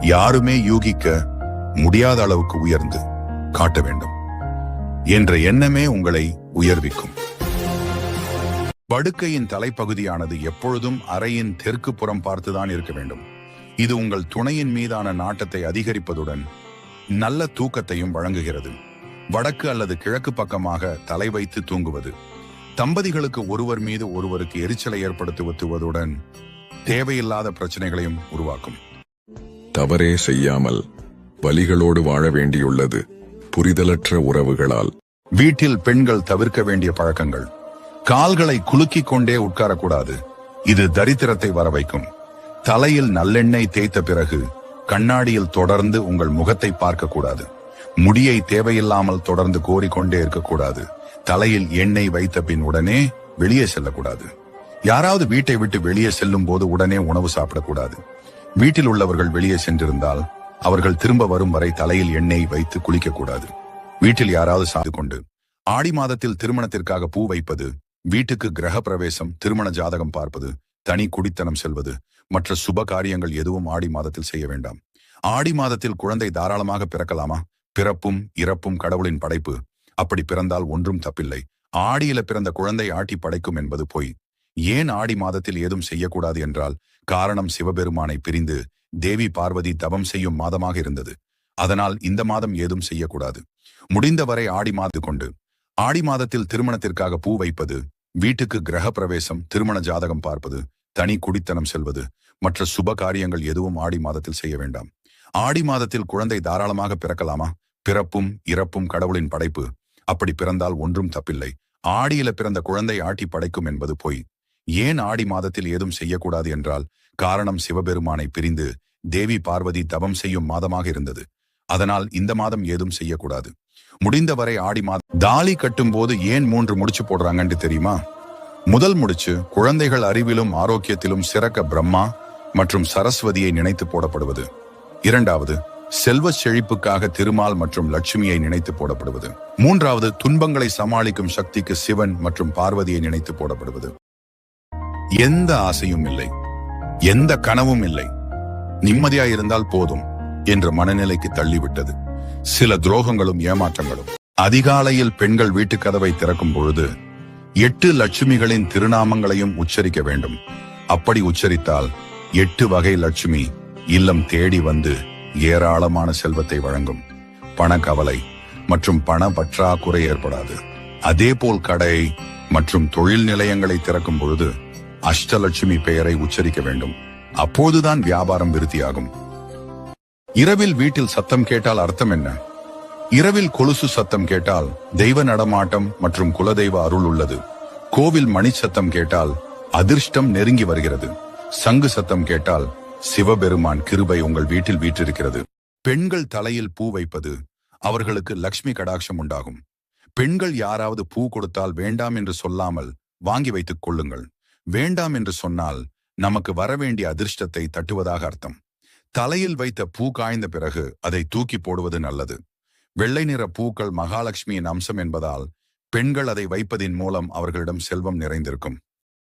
யாருமே யூகிக்க முடியாத அளவுக்கு உயர்ந்து காட்ட வேண்டும். என்ற எண்ணமே உங்களை உயர்விக்கும். படுக்கையின் தலைப்பகுதியானது எப்பொழுதும் அறையின் தெற்கு புறம் பார்த்துதான் இருக்க வேண்டும். இது உங்கள் துணையின் மீதான நாட்டத்தை அதிகரிப்பதுடன் நல்ல தூக்கத்தையும் வழங்குகிறது. வடக்கு அல்லது கிழக்கு பக்கமாக தலை வைத்து தூங்குவது. தம்பதிகளுக்கு ஒருவர் மீது ஒருவருக்கு எரிச்சலை ஏற்படுத்துவதுடன் தேவையில்லாத பிரச்சனைகளையும் உருவாக்கும். தவறே செய்யாமல் வலிகளோடு வாழ வேண்டியுள்ளது புரிதலற்ற உறவுகளால். வீட்டில் பெண்கள் தவிர்க்க வேண்டிய பழக்கங்கள். கால்களை குலுக்கிக் கொண்டே உட்காரக்கூடாது. இது தரித்திரத்தை வரவைக்கும். தலையில் நல்லெண்ணெய் தேய்த்த பிறகு கண்ணாடியில் தொடர்ந்து உங்கள் முகத்தை பார்க்க கூடாது முடியை தேவையில்லாமல் தொடர்ந்து கோரிக்கொண்டே இருக்கக்கூடாது. தலையில் எண்ணெய் வைத்த பின் உடனே வெளியே செல்லக்கூடாது. யாராவது வீட்டை விட்டு வெளியே செல்லும் போது உடனே உணவு சாப்பிடக்கூடாது. வீட்டில் உள்ளவர்கள் வெளியே சென்றிருந்தால் அவர்கள் திரும்ப வரும் வரை தலையில் எண்ணெய் வைத்து குளிக்கக்கூடாது. வீட்டில் யாராவது சாது கொண்டு ஆடி மாதத்தில் திருமணத்திற்காக பூ வைப்பது வீட்டுக்கு கிரக பிரவேசம் திருமண ஜாதகம் பார்ப்பது தனி குடித்தனம் செல்வது மற்ற சுப காரியங்கள் எதுவும் ஆடி மாதத்தில் செய்ய வேண்டாம். ஆடி மாதத்தில் குழந்தை தாராளமாக பிறக்கலாமா? பிறப்பும் இறப்பும் கடவுளின் படைப்பு. அப்படி பிறந்தால் ஒன்றும் தப்பில்லை. ஆடியில பிறந்த குழந்தை ஆட்டி படைக்கும் என்பது பொய். ஏன் ஆடி மாதத்தில் ஏதும் செய்யக்கூடாது என்றால் காரணம் சிவபெருமானை பிரிந்து தேவி பார்வதி தவம் செய்யும் மாதமாக இருந்தது. அதனால் இந்த மாதம் ஏதும் செய்யக்கூடாது. முடிந்தவரை ஆடி மாது கொண்டு ஆடி மாதத்தில் திருமணத்திற்காக பூ வைப்பது வீட்டுக்கு கிரக பிரவேசம் திருமண ஜாதகம் பார்ப்பது தனி குடித்தனம் செல்வது மற்ற சுப காரியங்கள் எதுவும் ஆடி மாதத்தில் செய்ய வேண்டாம். ஆடி மாதத்தில் குழந்தை தாராளமாக பிறக்கலாமா? பிறப்பும் இறப்பும் கடவுளின் படைப்பு. அப்படி பிறந்தால் ஒன்றும் தப்பில்லை. ஆடியில பிறந்த குழந்தை ஆட்டி படைக்கும் என்பது பொய். ஏன் ஆடி மாதத்தில் ஏதும் செய்யக்கூடாது என்றால் காரணம் சிவபெருமானை பிரிந்து தேவி பார்வதி தவம் செய்யும் மாதமாக இருந்தது. அதனால் இந்த மாதம் ஏதும் செய்யக்கூடாது. முடிந்தவரை ஆடி மாதம் தாலி கட்டும் போது ஏன் மூன்று முடிச்சு போடுறாங்கன்னு தெரியுமா? முதல் முடிச்சு குழந்தைகள் அறிவிலும் ஆரோக்கியத்திலும் சிறக்க பிரம்மா மற்றும் சரஸ்வதியை நினைத்து போடப்படுவது. இரண்டாவது செல்வ செழிப்புக்காக திருமால் மற்றும் லட்சுமியை நினைத்து போடப்படுவது. மூன்றாவது துன்பங்களை சமாளிக்கும் சக்திக்கு சிவன் மற்றும் பார்வதியை நினைத்து போடப்படுவது. எந்த ஆசையும் இல்லை. எந்த கனவும் இல்லை. நிம்மதியா இருந்தால் போதும் என்ற மனநிலைக்கு தள்ளிவிட்டது. சில துரோகங்களும் ஏமாற்றங்களும். அதிகாலையில் பெண்கள் வீட்டு கதவை திறக்கும் பொழுது எட்டு லட்சுமிகளின் திருநாமங்களையும் உச்சரிக்க வேண்டும். அப்படி உச்சரித்தால் எட்டு வகை லட்சுமி இல்லம் தேடி வந்து ஏராளமான செல்வத்தை வழங்கும். பண கவலை மற்றும் பண பற்றாக்குறை ஏற்படாது. அதேபோல் கடை மற்றும் தொழில் நிலையங்களை திறக்கும் பொழுது அஷ்டலட்சுமி பெயரை உச்சரிக்க வேண்டும். அப்போதுதான் வியாபாரம் விருத்தியாகும். இரவில் வீட்டில் சத்தம் கேட்டால் அர்த்தம் என்ன? இரவில் கொலுசு சத்தம் கேட்டால் தெய்வ நடமாட்டம் மற்றும் குலதெய்வ அருள் உள்ளது. கோவில் மணி சத்தம் கேட்டால் அதிர்ஷ்டம் நெருங்கி வருகிறது. சங்கு சத்தம் கேட்டால் சிவபெருமான் கிருபை உங்கள் வீட்டில் வீற்றிருக்கிறது. பெண்கள் தலையில் பூ வைப்பது அவர்களுக்கு லக்ஷ்மி கடாட்சம் உண்டாகும். பெண்கள் யாராவது பூ கொடுத்தால் வேண்டாம் என்று சொல்லாமல் வாங்கி வைத்துக் கொள்ளுங்கள். வேண்டாம் என்று சொன்னால் நமக்கு வரவேண்டிய அதிர்ஷ்டத்தை தட்டுவதாக அர்த்தம். தலையில் வைத்த பூ காய்ந்த பிறகு அதை தூக்கி போடுவது நல்லது. வெள்ளை நிற பூக்கள் மகாலட்சுமியின் அம்சம் என்பதால் பெண்கள் அதை வைப்பதின் மூலம் அவர்களிடம் செல்வம் நிறைந்திருக்கும்.